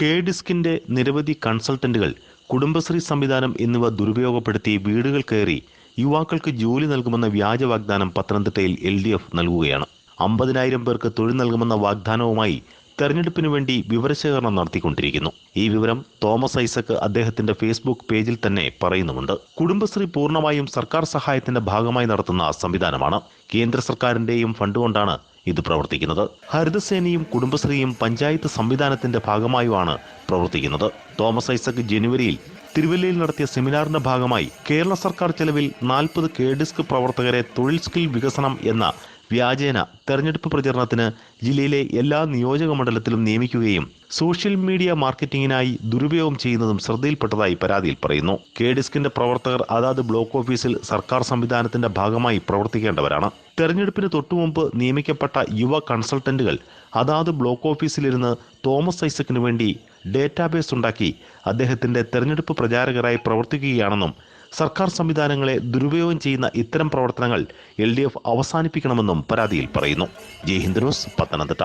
K ഡിസ്കിന്റെ നിരവധി കൺസൾട്ടന്റുകൾ കുടുംബശ്രീ സംവിധാനം എന്നിവ ദുരുപയോഗപ്പെടുത്തി വീടുകൾ കയറി യുവാക്കൾക്ക് ജോലി നൽകുമെന്ന വ്യാജ വാഗ്ദാനം പത്തനംതിട്ടയിൽ എൽ ഡി എഫ് നൽകുകയാണ്. അമ്പതിനായിരം പേർക്ക് തൊഴിൽ നൽകുമെന്ന വാഗ്ദാനവുമായി തെരഞ്ഞെടുപ്പിനു വേണ്ടി വിവരശേഖരണം നടത്തിക്കൊണ്ടിരിക്കുന്നു. ഈ വിവരം തോമസ് ഐസക് അദ്ദേഹത്തിന്റെ ഫേസ്ബുക്ക് പേജിൽ തന്നെ പറയുന്നുമുണ്ട്. കുടുംബശ്രീ പൂർണമായും സർക്കാർ സഹായത്തിന്റെ ഭാഗമായി നടത്തുന്ന സംവിധാനമാണ്. കേന്ദ്ര സർക്കാരിന്റെയും ഫണ്ട് കൊണ്ടാണ് ഇത് പ്രവർത്തിക്കുന്നത്. ഹരിതസേനയും കുടുംബശ്രീയും പഞ്ചായത്ത് സംവിധാനത്തിന്റെ ഭാഗമായുമാണ് പ്രവർത്തിക്കുന്നത്. തോമസ് ഐസക് ജനുവരിയിൽ തിരുവല്ലയിൽ നടത്തിയ സെമിനാറിന്റെ ഭാഗമായി കേരള സർക്കാർ ചെലവിൽ നാൽപ്പത് കെ ഡിസ്ക് പ്രവർത്തകരെ തൊഴിൽ സ്കിൽ വികസനം എന്ന വ്യാജേന തെരഞ്ഞെടുപ്പ് പ്രചരണത്തിന് ജില്ലയിലെ എല്ലാ നിയോജക മണ്ഡലത്തിലും നിയമിക്കുകയും സോഷ്യൽ മീഡിയ മാർക്കറ്റിംഗിനായി ദുരുപയോഗം ചെയ്യുന്നതും ശ്രദ്ധയിൽപ്പെട്ടതായി പരാതിയിൽ പറയുന്നു. കെ ഡിസ്കിന്റെ പ്രവർത്തകർ അതാത് ബ്ലോക്ക് ഓഫീസിൽ സർക്കാർ സംവിധാനത്തിന്റെ ഭാഗമായി പ്രവർത്തിക്കേണ്ടവരാണ്. തെരഞ്ഞെടുപ്പിന് തൊട്ടുമുമ്പ് നിയമിക്കപ്പെട്ട യുവ കൺസൾട്ടന്റുകൾ അതാത് ബ്ലോക്ക് ഓഫീസിലിരുന്ന് തോമസ് ഐസക്കിനു വേണ്ടി ഡേറ്റാബേസ് ഉണ്ടാക്കി അദ്ദേഹത്തിന്റെ തെരഞ്ഞെടുപ്പ് പ്രചാരകരായി പ്രവർത്തിക്കുകയാണെന്നും സർക്കാർ സംവിധാനങ്ങളെ ദുരുപയോഗം ചെയ്യുന്ന ഇത്തരം പ്രവർത്തനങ്ങൾ എൽ അവസാനിപ്പിക്കണമെന്നും പരാതിയിൽ പറയുന്നു. ജയ് ഹിന്ദ് ന്യൂസ് പത്തനംതിട്ട.